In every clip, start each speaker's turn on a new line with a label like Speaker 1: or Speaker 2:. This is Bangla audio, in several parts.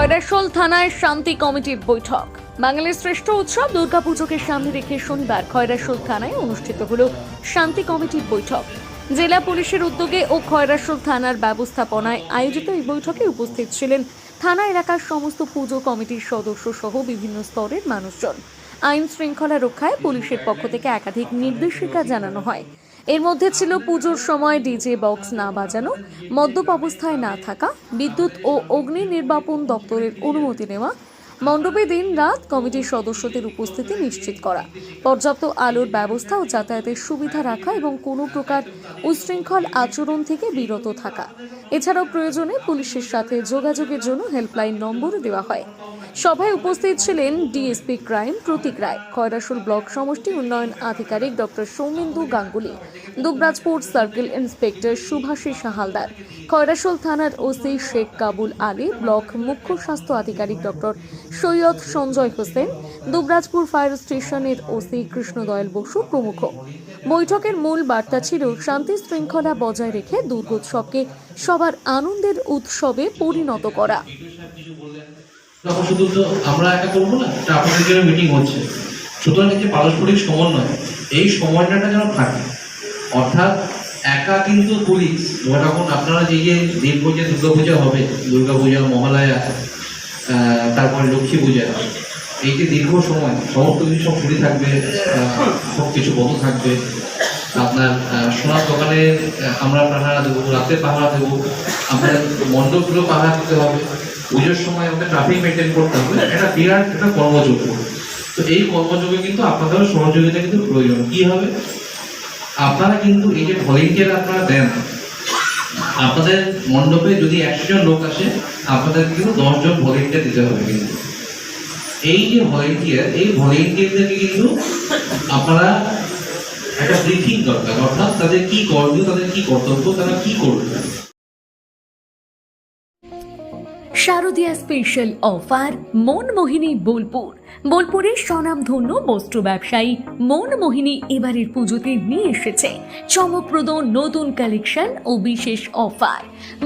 Speaker 1: খয়রাশোল থানায় শান্তি কমিটির বৈঠক। বাঙালির শ্রেষ্ঠ উৎসব দুর্গাপুজোকে সামনে রেখে শনিবার খয়রাশোল থানায় অনুষ্ঠিত হল শান্তি কমিটির বৈঠক। জেলা পুলিশের উদ্যোগে ও খয়রাশোল থানার ব্যবস্থাপনায় আয়োজিত এই বৈঠকে উপস্থিত ছিলেন থানা এলাকার সমস্ত পুজো কমিটির সদস্য সহ বিভিন্ন স্তরের মানুষজন। আইন শৃঙ্খলা রক্ষায় পুলিশের পক্ষ থেকে একাধিক নির্দেশিকা জানানো হয়। এর মধ্যে ছিল পুজোর সময় ডিজে বক্স না বাজানো, মদ্যপ অবস্থায় না থাকা, বিদ্যুৎ ও অগ্নি নির্বাপন দপ্তরের অনুমতি নেওয়া মণ্ডপে দিন রাত কমিটির সদস্যদের উপস্থিতি নিশ্চিত করা, পর্যাপ্ত আলোর ব্যবস্থা ও যাতায়াতের সুবিধা রাখা এবং কোনো প্রকার উচ্ছৃঙ্খল আচরণ থেকে বিরত থাকা। এছাড়াও প্রয়োজনে পুলিশের সাথে যোগাযোগের জন্য হেল্পলাইন নম্বরও দেওয়া হয়। সভায় উপস্থিত ছিলেন DSP crime Pratik Roy, Khoyrasol block সমষ্টি উন্নয়ন আধিকারিক doctor Soumendu Ganguly, Dubrajpur circle inspector Subhashi Sahaldar, Khoyrasol থানার ওসি শেখ কাবুল আলী, ব্লক মুখ্য স্বাস্থ্য আধিকারিক ডক্টর সৈয়দ সঞ্জয় হোসেন, দুবরাজপুর ফায়ার স্টেশনের ওসি কৃষ্ণদয়াল বসু প্রমুখ। বৈঠকের মূল বার্তা ছিল শান্তি শৃঙ্খলা বজায় রেখে দুর্গোৎসবকে সবার আনন্দের উৎসবে পরিণত করা।
Speaker 2: সুতরাং পারস্পরিক সমন্বয় এই সমন্বয়টা যেন থাকে। অর্থাৎ একা কিন্তু পুলিশ যখন আপনারা যে যে দুর্গাপূজা হবে, দুর্গাপূজা মহালয়া তারপরে লক্ষ্মী পূজা এই যে দীর্ঘ সময়, সমস্ত কিছু সব ফ্রি থাকবে সব কিছু বন্ধ থাকবে। আপনার সোনার দোকানে আমরা পাহারা দেবো, রাতে পাহারা দেবো, আপনার মণ্ডপগুলো পাহারা দিতে হবে। পুজোর সময় আমাদের ট্রাফিক মেনটেন করতে হবে। এটা বিরাট একটা কর্মযোগ তো এই কর্মযোগে কিন্তু আপনাদেরও সহযোগিতা কিন্তু প্রয়োজন। কি হবে? আপনারা কিন্তু এই যে ভলেন্টিয়ার আপনারা দেন আপনাদের মণ্ডপে যদি একশো জন লোক আসে আপনাদের কিন্তু দশজন ভলেন্টিয়ার দিতে হবে কিন্তু। এই যে ভলেন্টিয়ার এই ভলেন্টিয়ারদেরকে কিন্তু আপনারা একটা ব্রিফিং দরকার, অর্থাৎ তাদের কি করণীয়, তাদের কি কর্তব্য, তারা কি করবে?
Speaker 1: শারদীয়া স্পেশাল অফার মনমোহিনী বোলপুর। বোলপুরের স্বনামধন্য বস্ত্র ব্যবসায়ী মন মোহিনী এবারের পুজোতে নিয়ে এসেছে চমকপ্রদ নতুন কালেকশন ও বিশেষ অফার।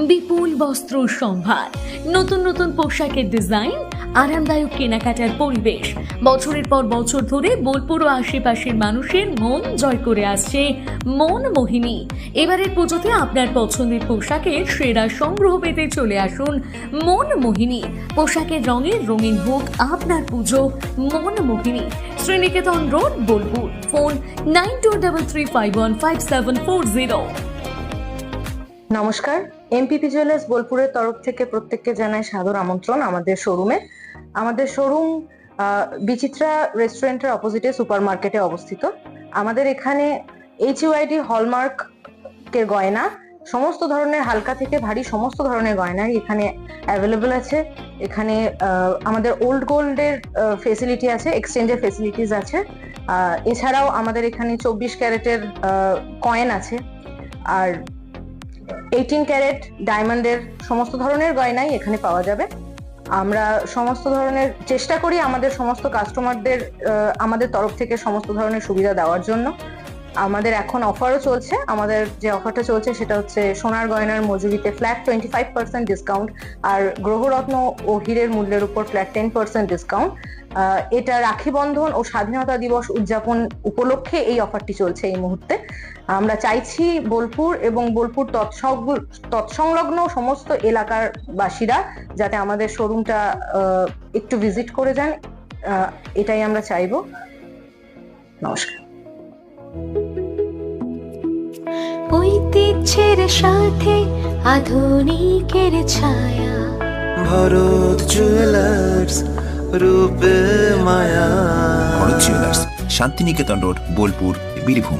Speaker 1: বিপুল বস্ত্র সম্ভার, নতুন নতুন পোশাকের ডিজাইন আরামদায়ক কেনাকাটার পরিবেশ। বছরের পর বছর ধরে বোলপুর ও আশেপাশের মানুষের মন জয় করে আসছে মন মোহিনী। এবারের পুজোতে আপনার পছন্দের পোশাকের সেরা সংগ্রহ পেতে চলে আসুন মন মোহিনী। পোশাকের রঙের রঙিন হোক আপনার পুজো Mon Mohini. Sriniketan road, Bolpur. Phone nine two double three five one five seven four zero.
Speaker 3: নমস্কার। এমপিপি জুয়েলার্স বোলপুরের তরফ থেকে প্রত্যেককে জানাই সাদর আমন্ত্রণ আমাদের শোরুমে আমাদের শোরুম বিচিত্রা রেস্টুরেন্টের অপোজিটে সুপার মার্কেটে অবস্থিত। আমাদের এখানে এইচ ইউআইডি হলমার্ক এর গয়না, সমস্ত ধরনের হালকা থেকে ভারী সমস্ত ধরনের গয়না এখানে অ্যাভেলেবল আছে। এখানে আমাদের ওল্ড গোল্ডের ফেসিলিটি আছে এক্সচেঞ্জের ফেসিলিটিস আছে। এছাড়াও আমাদের এখানে চব্বিশ ক্যারেটের কয়েন আছে। আর এইটিন ক্যারেট ডায়মন্ডের সমস্ত ধরনের গয়নাই এখানে পাওয়া যাবে। আমরা সমস্ত ধরনের চেষ্টা করি আমাদের সমস্ত কাস্টমারদের আমাদের তরফ থেকে সমস্ত ধরনের সুবিধা দেওয়ার জন্য। আমাদের এখন অফারও চলছে। আমাদের যে অফারটা চলছে সেটা হচ্ছে সোনার গয়নার মজুরিতে flat twenty five percent discount আর গ্রহরত্ন ও হীরের মূল্যের উপর ফ্ল্যাট টেন পার্সেন্ট ডিসকাউন্ট এটা রাখি বন্ধন ও স্বাধীনতা দিবস উদযাপন উপলক্ষে এই অফারটি চলছে এই মুহূর্তে। আমরা চাইছি বোলপুর এবং বোলপুর তৎসংলগ্ন সমস্ত এলাকার বাসীরা যাতে আমাদের শোরুমটা আহ, একটু ভিজিট করে যান। এটাই আমরা চাইব। নমস্কার।
Speaker 4: ঐতিহ্যের সাথে আধুনিকের ছায়া।
Speaker 5: ভরত জুয়েলার্স রূপে মায়া।
Speaker 6: শান্তিনিকেতন রোড বোলপুর বীরভূম।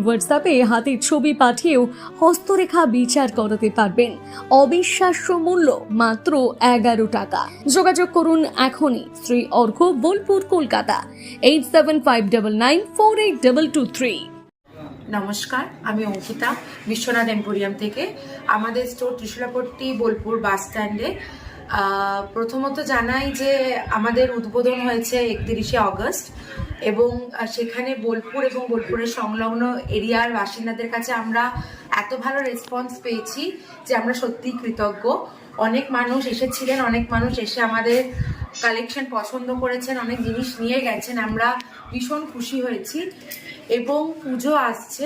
Speaker 1: হোয়াটসঅ্যাপে হাতের ছবি পাঠিয়েও হস্তরেখা বিচার করাতে পারবেন। অবিশ্বাস্য মূল্য মাত্র এগারো টাকা। যোগাযোগ করুন এখনই। Shri Argha, Bolpur, Kolkata. Eight seven five double nine four eight double two three
Speaker 7: নমস্কার, আমি অঙ্কিতা, বিশ্বনাথ এম্পোরিয়াম থেকে। আমাদের স্টোর ত্রিশুলাপট্টি, বোলপুর বাস স্ট্যান্ডে প্রথমত জানাই যে আমাদের উদ্বোধন হয়েছে একত্রিশে অগস্ট এবং সেখানে বোলপুর এবং বোলপুরের সংলগ্ন এরিয়ার বাসিন্দাদের কাছে আমরা এত ভালো রেসপন্স পেয়েছি যে আমরা সত্যিই কৃতজ্ঞ। অনেক মানুষ এসেছিলেন, অনেক মানুষ এসে আমাদের কালেকশন পছন্দ করেছেন, অনেক জিনিস নিয়ে গেছেন। আমরা ভীষণ খুশি হয়েছি এবং পুজো আসছে।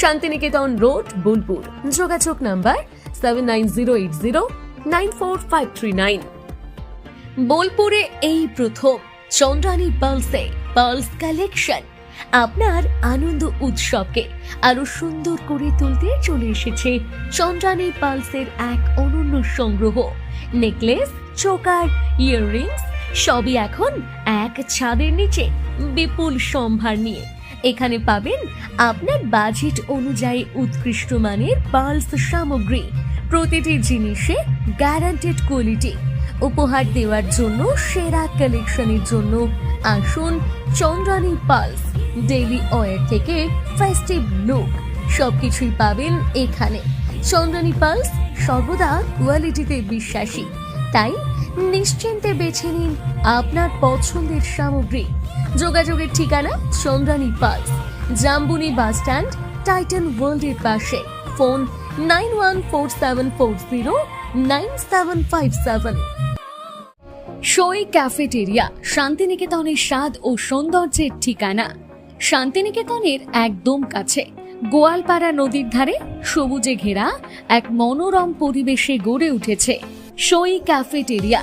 Speaker 1: শান্তিনিকেতন রোড, বোলপুর। যোগাযোগ number seven nine zero eight zero nine four five three nine বোলপুরে এই প্রথম চন্দ্রানী পালসে পালস কালেকশন। আপনার আনন্দ উৎসবকে আরও সুন্দর করে তুলতে চলে এসেছে চন্দ্রানী পালসের এক অনন্য সংগ্রহ। নেকলেস, চোকার, ইয়াররিংস, সবই এখন এক ছাদের নিচে বিপুল সম্ভার নিয়ে এখানে পাবেন আপনার বাজেট অনুযায়ী উৎকৃষ্ট মানের পালস সামগ্রী, প্রতিটি জিনিসে গ্যারান্টেড কোয়ালিটি উপহার দেওয়ার জন্য সেরা কালেকশনের জন্য আসুন চন্দ্রানী পালস ডেইলি ওয়ার থেকে ফেস্টিভ লুক সবকিছুই পাবেন এখানে। চন্দ্রানী পালস সর্বদা কোয়ালিটিতে বিশ্বাসী, তাই নিশ্চিন্তে বেছে নিন আপনার পছন্দের সামগ্রী। যোগাযোগের ঠিকানা Chandrani Pals Jambuni bus stand, Titan ওয়ার্ল্ডের পাশে। Phone nine one four seven four zero, nine seven five seven. Soi cafeteria, শান্তিনিকেতনের স্বাদ ও সৌন্দর্যের ঠিকানা। শান্তিনিকেতনের একদম কাছে, গোয়ালপাড়া নদীর ধারে সবুজে ঘেরা এক মনোরম পরিবেশে গড়ে উঠেছে সই ক্যাফেটেরিয়া।